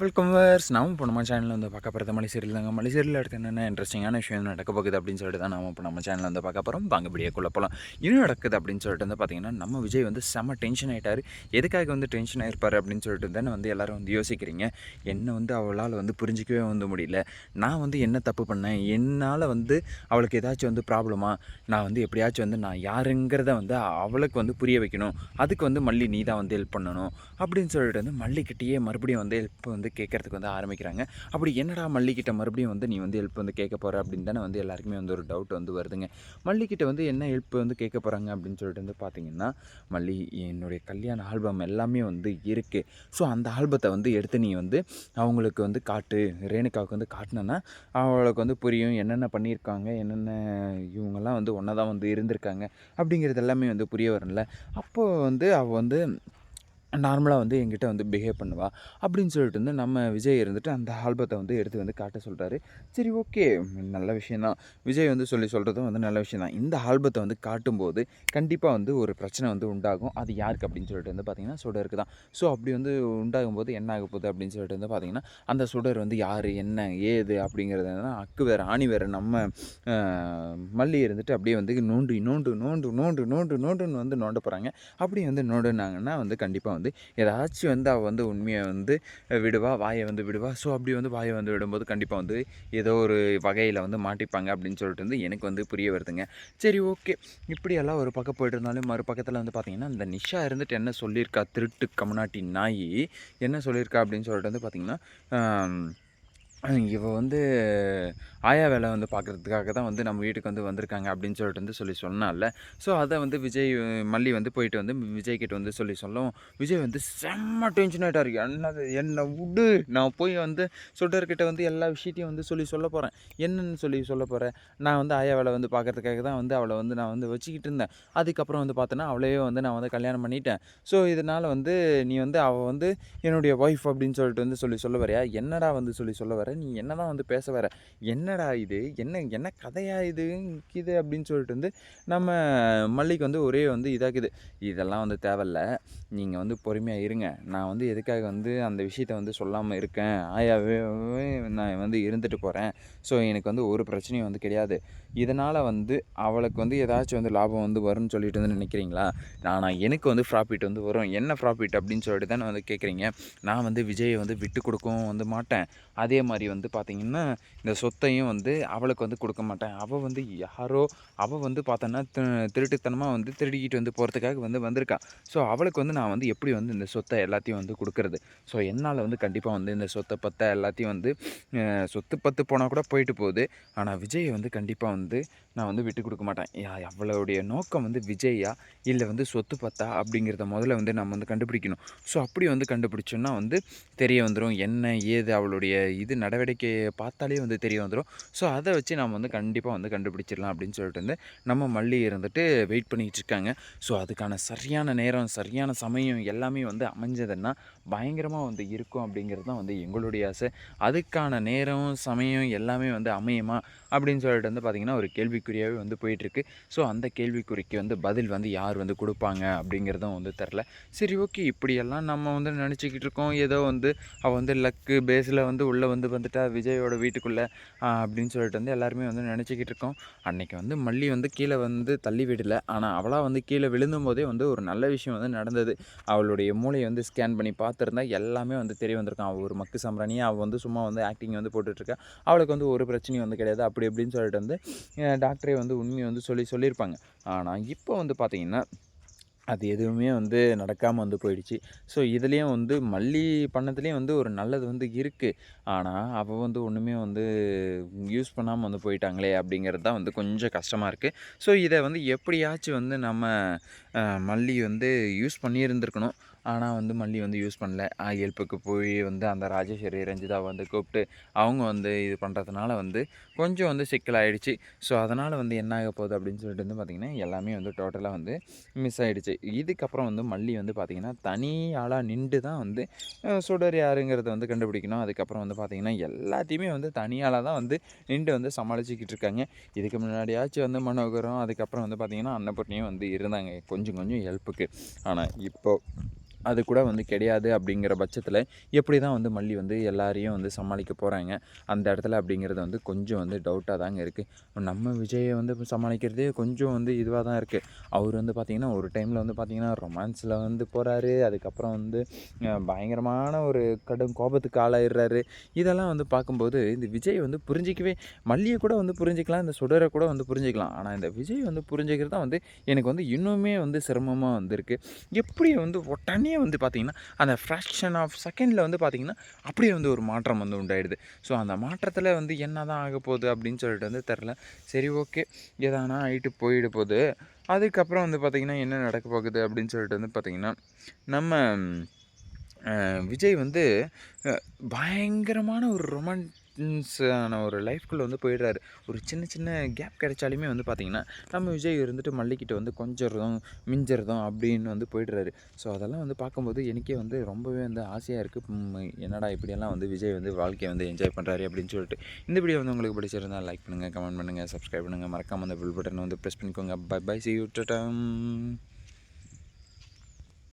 Welcome verse நாம இப்போ நம்ம சேனலில் வந்து பார்க்க போகிறது மலைசேரியில் தாங்க. மலைசேரியில் அடுத்து என்னென்ன இன்ட்ரெஸ்டிங்கான விஷயம் நடக்க போகுது அப்படின்னு சொல்லிட்டு தான் நம்ம இப்போ நம்ம சேனலில் வந்து பார்க்க போகிறோம் வாங்க பிடியக்குள்ள போகலாம் இன்னும் நடக்குது அப்படின்னு சொல்லிட்டு வந்து பார்த்திங்கன்னா நம்ம விஜய் வந்து செம்ம டென்ஷன் ஆகிட்டார் எதுக்காக வந்து டென்ஷன் ஆயிருப்பார் அப்படின்னு சொல்லிட்டு தானே வந்து எல்லோரும் வந்து யோசிக்கிறீங்க. என்னை வந்து அவளால் வந்து புரிஞ்சிக்கவே வந்து முடியல. நான் வந்து என்ன தப்பு பண்ணேன்? என்னால் வந்து அவளுக்கு ஏதாச்சும் வந்து ப்ராப்ளமா நான் வந்து எப்படியாச்சும் வந்து நான் யாருங்கிறத வந்து அவளுக்கு வந்து புரிய வைக்கணும். அதுக்கு வந்து மல்லி நீ தான் வந்து ஹெல்ப் பண்ணணும் அப்படின்னு சொல்லிட்டு வந்து மல்லிக்கிட்டேயே மறுபடியும் வந்து ஹெல்ப் வந்து வந்து கேட்கறதுக்கு வந்து ஆரம்பிக்கிறாங்க. அப்படி என்னடா மல்லிக்கிட்ட மறுபடியும் வந்து நீ வந்து ஹெல்ப் வந்து கேட்க போகிற அப்படின்னு தானே வந்து எல்லாருக்குமே வந்து ஒரு டவுட் வந்து வருதுங்க. மல்லிக்கிட்ட வந்து என்ன ஹெல்ப் வந்து கேட்க போகிறாங்க அப்படின்னு சொல்லிட்டு வந்து பார்த்தீங்கன்னா மல்லி என்னுடைய கல்யாண ஆல்பம் எல்லாமே வந்து இருக்குது ஸோ அந்த ஆல்பத்தை வந்து எடுத்து நீ வந்து அவங்களுக்கு வந்து காட்டு. ரேணுகாவுக்கு வந்து காட்டினேன்னா அவளுக்கு வந்து புரியும் என்னென்ன பண்ணியிருக்காங்க என்னென்ன இவங்கெல்லாம் வந்து ஒன்றா தான் வந்து இருந்திருக்காங்க அப்படிங்கிறது எல்லாமே வந்து புரிய வரல அப்போது வந்து அவள் வந்து நார்மலாக வந்து எங்கிட்ட வந்து பிஹேவ் பண்ணுவா. அப்படின்னு சொல்லிட்டு வந்து நம்ம விஜய் இருந்துட்டு அந்த ஆல்பத்தை வந்து எடுத்து வந்து காட்ட சொல்கிறாரு சரி ஓகே நல்ல விஷயந்தான் விஜய் வந்து சொல்லி சொல்கிறதும் வந்து நல்ல விஷயம் தான் இந்த ஆல்பத்தை வந்து காட்டும்போது கண்டிப்பாக வந்து ஒரு பிரச்சனை வந்து உண்டாகும். அது யாருக்கு அப்படின்னு சொல்லிட்டு வந்து பார்த்திங்கன்னா சுடருக்கு தான். ஸோ அப்படி வந்து உண்டாகும் போது என்ன ஆக போகுது அப்படின்னு சொல்லிட்டு வந்து பார்த்திங்கன்னா அந்த சுடர் வந்து யார் என்ன ஏது அப்படிங்கிறது தான் அக்கு வேறு ஆணி வேறு நம்ம மல்லி இருந்துட்டு அப்படியே வந்து நோண்டு நோண்டு நோண்டு நோண்டு நோண்டு நோண்டுன்னு வந்து நோண்ட போகிறாங்க அப்படி வந்து நோண்டுனாங்கன்னா வந்து கண்டிப்பாக வந்து வந்து ஏதாச்சும் வந்து அவள் வந்து உண்மையை வந்து விடுவா வாயை வந்து விடுவா. ஸோ அப்படி வந்து வாயை வந்து விடும்போது கண்டிப்பாக வந்து ஏதோ ஒரு வகையில் வந்து மாட்டிப்பாங்க அப்படின்னு சொல்லிட்டு வந்து எனக்கு வந்து புரிய வருதுங்க. சரி ஓகே இப்படியெல்லாம் ஒரு பக்கம் போயிட்டு இருந்தாலும் மறுபக்கத்தில் வந்து பார்த்தீங்கன்னா இந்த நிஷா இருந்துட்டு என்ன சொல்லியிருக்கா? திருட்டு கமநாட்டி நாய் என்ன சொல்லியிருக்கா அப்படின்னு சொல்லிட்டு வந்து பார்த்திங்கன்னா இவள் இவ வந்து ஆயா வேலை வந்து பார்க்குறதுக்காக தான் வந்து நம்ம வீட்டுக்கு வந்து வந்திருக்காங்க அப்படின்னு சொல்லிட்டு வந்து சொல்லி சொன்னால ஸோ அதை வந்து விஜய் மல்லி வந்து போயிட்டு வந்து விஜய் கிட்ட வந்து சொல்லி சொல்லவும் விஜய் வந்து செம்ம டென்ஷன் ஆகிட்டார் என்னது என்னை விடு நான் போய் வந்து சுடர்கிட்ட வந்து எல்லா விஷயத்தையும் வந்து சொல்லி சொல்ல போகிறேன் என்னன்னு சொல்லி சொல்ல போகிறேன் நான் வந்து ஆயா வேலை வந்து பார்க்கறதுக்காக தான் வந்து அவளை வந்து நான் வந்து வச்சுக்கிட்டு இருந்தேன். அதுக்கப்புறம் வந்து பார்த்தோன்னா அவளையே வந்து நான் வந்து கல்யாணம் பண்ணிட்டேன். ஸோ இதனால் வந்து நீ வந்து அவள் வந்து என்னுடைய ஒய்ஃப் அப்படின்னு சொல்லிட்டு வந்து சொல்லி சொல்ல வரையா என்னடா வந்து சொல்லி சொல்ல வர நீ என்ன தான் வந்து பேச வர என்ன என்னடா இது? என்ன என்ன கதையா இது? இது அப்படின்னு சொல்லிட்டு வந்து நம்ம மல்லிக்கு வந்து ஒரே வந்து இதாக்குது. இதெல்லாம் வந்து தேவையில்ல. நீங்கள் வந்து பொறுமையாக இருங்க. நான் வந்து எதுக்காக வந்து அந்த விஷயத்த வந்து சொல்லாமல் இருக்கேன்? ஆயாவே நான் வந்து இருந்துட்டு போகிறேன் ஸோ எனக்கு வந்து ஒரு பிரச்சனையும் வந்து கிடையாது. இதனால் வந்து அவளுக்கு வந்து ஏதாச்சும் வந்து லாபம் வந்து வரும்னு சொல்லிட்டு வந்து நினைக்கிறீங்களா? நான் எனக்கு வந்து ப்ராஃபிட் வந்து வரும். என்ன ப்ராஃபிட் அப்படின்னு சொல்லிட்டு தான் வந்து கேட்குறீங்க நான் வந்து விஜயை வந்து விட்டு கொடுக்கவும் வந்து மாட்டேன். அதே மாதிரி வந்து பார்த்திங்கன்னா இந்த சொத்தையும் வந்து அவளுக்கு வந்து கொடுக்க மாட்டேன். அவள் வந்து யாரோ அவள் வந்து பார்த்தோன்னா தி- திருட்டுத்தனமாக வந்து திருடிக்கிட்டு வந்து போகிறதுக்காக வந்து வந்திருக்கா. ஸோ அவளுக்கு வந்து நான் வந்து எப்படி வந்து இந்த சொத்தை எல்லாத்தையும் வந்து கொடுக்கறது? ஸோ என்னால் வந்து கண்டிப்பாக வந்து இந்த சொத்தை பற்ற எல்லாத்தையும் வந்து சொத்து பத்து போனால் கூட போயிட்டு போகுது. ஆனால் விஜயை வந்து கண்டிப்பாக வந்து நான் வந்து விட்டு கொடுக்க மாட்டேன். அவளுடைய நோக்கம் வந்து விஜயா இல்லை வந்து சொத்து பத்தா? அப்படிங்கிறத முதல்ல வந்து நம்ம வந்து கண்டுபிடிக்கணும். ஸோ அப்படி வந்து கண்டுபிடிச்சோன்னா வந்து தெரிய வந்துடும் என்ன ஏது அவளுடைய இது நடவடிக்கையை பார்த்தாலே வந்து தெரிய வந்துடும் ஸோ அதை வச்சு நம்ம வந்து கண்டிப்பாக வந்து கண்டுபிடிச்சிடலாம் அப்படின்னு சொல்லிட்டு வந்து நம்ம மல்லி இருந்துட்டு வெயிட் பண்ணிகிட்டு இருக்காங்க. ஸோ அதுக்கான சரியான நேரம் சரியான சமயம் எல்லாமே வந்து அமைஞ்சதுன்னா பயங்கரமாக வந்து இருக்கும் அப்படிங்கிறது தான் வந்து எங்களுடைய ஆசை. அதுக்கான நேரம் சமயம் எல்லாமே வந்து அமையுமா அப்படின்னு சொல்லிட்டு வந்து பார்த்திங்கன்னா ஒரு கேள்விக்குறியாகவே வந்து போயிட்டுருக்கு. ஸோ அந்த கேள்விக்குறிக்கு வந்து பதில் வந்து யார் வந்து கொடுப்பாங்க அப்படிங்கிறதும் வந்து தெரில சரி ஓகே இப்படியெல்லாம் நம்ம வந்து நினச்சிக்கிட்டு இருக்கோம். ஏதோ வந்து அவள் வந்து லக்கு பேஸில் வந்து உள்ளே வந்து வந்துட்டா விஜயோட வீட்டுக்குள்ளே அப்படின்னு சொல்லிட்டு வந்து எல்லாருமே வந்து நினச்சிக்கிட்டு இருக்கோம். அன்றைக்கி வந்து மல்லி வந்து கீழே வந்து தள்ளி விடல. ஆனால் அவளாக வந்து கீழே விழுந்தும் போதே வந்து ஒரு நல்ல விஷயம் வந்து நடந்தது. அவளுடைய மூளையை வந்து ஸ்கேன் பண்ணி பார்த்துருந்தா எல்லாமே வந்து தெரிய வந்திருக்கும். அவள் ஒரு மக்கு சாம்பிராணியாக அவள் வந்து சும்மா வந்து ஆக்டிங் வந்து போட்டுட்ருக்கா. அவளுக்கு வந்து ஒரு பிரச்சனையும் வந்து கிடையாது. அப்படி இப்படின்னு சொல்லிட்டு வந்து டாக்டரே வந்து உண்மையை வந்து சொல்லி சொல்லியிருப்பாங்க. ஆனால் இப்போ வந்து பார்த்திங்கன்னா அது எதுவுமே வந்து நடக்காமல் வந்து போயிடுச்சு. ஸோ இதுலேயும் வந்து மல்லி பண்ணதுலேயும் வந்து ஒரு நல்லது வந்து இருக்குது ஆனால் அவள் வந்து ஒன்றுமே வந்து யூஸ் பண்ணாமல் வந்து போயிட்டாங்களே அப்படிங்கிறது தான் வந்து கொஞ்சம் கஷ்டமாக இருக்குது ஸோ இதை வந்து எப்படியாச்சும் வந்து நம்ம மல்லி வந்து யூஸ் பண்ணியிருந்திருக்கணும். ஆனால் வந்து மல்லி வந்து யூஸ் பண்ணல. ஹெல்ப்புக்கு போய் வந்து அந்த ராஜேஸ்வரி ரஞ்சிதா வந்து கூப்பிட்டு அவங்க வந்து இது பண்ணுறதுனால வந்து கொஞ்சம் வந்து சிக்கலாகிடுச்சு ஸோ அதனால் வந்து என்ன ஆக போகுது அப்படின்னு சொல்லிட்டு வந்து பார்த்திங்கன்னா எல்லாமே வந்து டோட்டலாக வந்து மிஸ் ஆகிடுச்சு இதுக்கப்புறம் வந்து மல்லி வந்து பார்த்திங்கன்னா தனியாளாக நின்று தான் வந்து சுடர் யாருங்கிறத வந்து கண்டுபிடிக்கணும். அதுக்கப்புறம் வந்து பார்த்திங்கன்னா எல்லாத்தையுமே வந்து தனியாளாக தான் வந்து நின்று வந்து சமாளிச்சுக்கிட்டு இருக்காங்க. இதுக்கு முன்னாடியாச்சும் வந்து மனோகரம் அதுக்கப்புறம் வந்து பார்த்திங்கன்னா அன்னபூர்ணியும் வந்து இருந்தாங்க. கொஞ்சம் கொஞ்சம் ஹெல்ப்புக்கு ஆனால் இப்போது அது கூட வந்து கிடையாது அப்படிங்கிற பட்சத்தில் எப்படி தான் வந்து மல்லி வந்து எல்லாரையும் வந்து சமாளிக்க போகிறாங்க அந்த இடத்துல அப்படிங்கிறது வந்து கொஞ்சம் வந்து டவுட்டாக தாங்க இருக்குது நம்ம விஜயை வந்து சமாளிக்கிறதே கொஞ்சம் வந்து இதுவாக தான் இருக்குது அவர் வந்து பார்த்திங்கன்னா ஒரு டைமில் வந்து பார்த்திங்கன்னா ரொமான்ஸில் வந்து போகிறாரு அதுக்கப்புறம் வந்து பயங்கரமான ஒரு கடும் கோபத்துக்கு ஆளாயிடுறாரு. இதெல்லாம் வந்து பார்க்கும்போது இந்த விஜய் வந்து புரிஞ்சிக்கவே மல்லியை கூட வந்து புரிஞ்சிக்கலாம் இந்த சுடரை கூட வந்து புரிஞ்சிக்கலாம். ஆனால் இந்த விஜய் வந்து புரிஞ்சிக்கிறது தான் வந்து எனக்கு வந்து இன்னுமே வந்து சிரமமாக வந்திருக்கு எப்படி வந்து உடனே வந்து பார்த்திங்கன்னா அந்த ஃப்ராக்ஷன் ஆஃப் செகண்டில் வந்து பார்த்திங்கன்னா அப்படியே வந்து ஒரு மாற்றம் வந்து உண்டாயிடுது. ஸோ அந்த மாற்றத்தில் வந்து என்ன தான் ஆக போகுது அப்படின்னு சொல்லிட்டு வந்து தெரில சரி ஓகே எதானா ஆகிட்டு போயிட போகுது. அதுக்கப்புறம் வந்து பார்த்திங்கன்னா என்ன நடக்க போகுது அப்படின்னு சொல்லிட்டு வந்து பார்த்திங்கன்னா நம்ம விஜய் வந்து பயங்கரமான ஒரு டிஸ்டன்ஸான ஒரு லைஃப்குள்ளே வந்து போயிடுறாரு. ஒரு சின்ன சின்ன கேப் கிடைச்சாலுமே வந்து பார்த்திங்கன்னா நம்ம விஜய் இருந்துட்டு மல்லிக்கிட்ட வந்து கொஞ்சம் மிஞ்சறதும் அப்படின்னு வந்து போயிடுறாரு. ஸோ அதெல்லாம் வந்து பார்க்கும்போது எனக்கே வந்து ரொம்பவே வந்து ஆசையாக இருக்குது என்னடா இப்படியெல்லாம் வந்து விஜய் வந்து வாழ்க்கையை வந்து என்ஜாய் பண்ணுறாரு அப்படின்னு சொல்லிட்டு. இந்த வீடியோ வந்து உங்களுக்கு பிடிச்சிருந்தா லைக் பண்ணுங்கள் கமெண்ட் பண்ணுங்கள் சப்ஸ்கிரைப் பண்ணுங்கள் மறக்காமல் அந்த பில் பட்டனை வந்து ப்ரெஸ் பண்ணிக்கோங்க. Bye bye see you